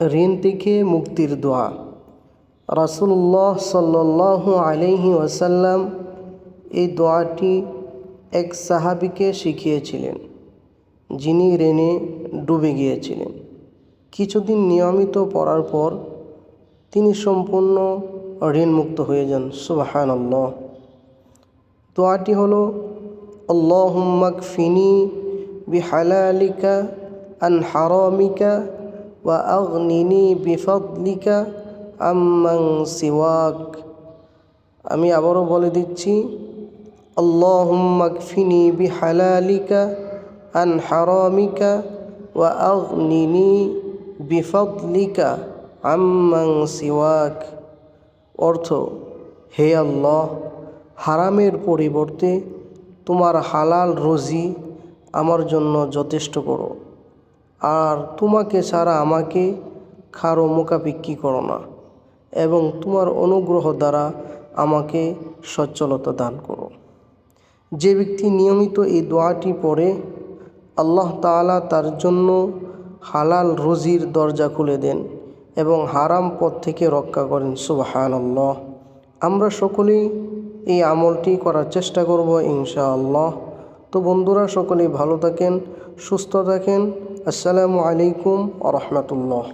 ঋণ থেকে মুক্তির দোয়া। রাসুল্লাহ সাল্লাহ আলহি ওয়াসাল্লাম এই দোয়াটি এক সাহাবিকে শিখিয়েছিলেন, যিনি ঋণে ডুবে গিয়েছিলেন। কিছুদিন নিয়মিত পড়ার পর তিনি সম্পূর্ণ ঋণমুক্ত হয়ে যান সুবাহান আল্লাহ দোয়াটি হলো আল্লাহুম্মাক ফিনি বিহালালিকা আন হারামিকা ওয়া আগনিনি বিফদলিকা আম্মাং সিওয়াক আমি আবারও বলে দিচ্ছি আল্লাহুম্মাক ফিনি বিহালালিকা আন হারামিকা ওয়া আগনিনি বিফদলিকা আম্মাং সিওয়াক। অর্থ, হে আল্লাহ, হারামের পরিবর্তে তোমার হালাল রোজি আমার জন্য যথেষ্ট করো। আর তোমাকে ছাড়া আমাকে খারো মোকাবিক্কি করো না এবং তোমার অনুগ্রহ দ্বারা আমাকে সচ্ছলতা দান করো। যে ব্যক্তি নিয়মিত এই দোয়াটি পড়ে, আল্লাহ তাআলা তার জন্য হালাল রুজির দরজা খুলে দেন এবং হারাম পথ থেকে রক্ষা করেন সুবাহান আল্লাহ আমরা সকলেই এই আমলটি করার চেষ্টা করব ইনশাআল্লাহ। তো বন্ধুরা সকলেই ভালো থাকেন সুস্থ থাকেন। আসসালামু আলাইকুম আ রহমতুল্লাহ।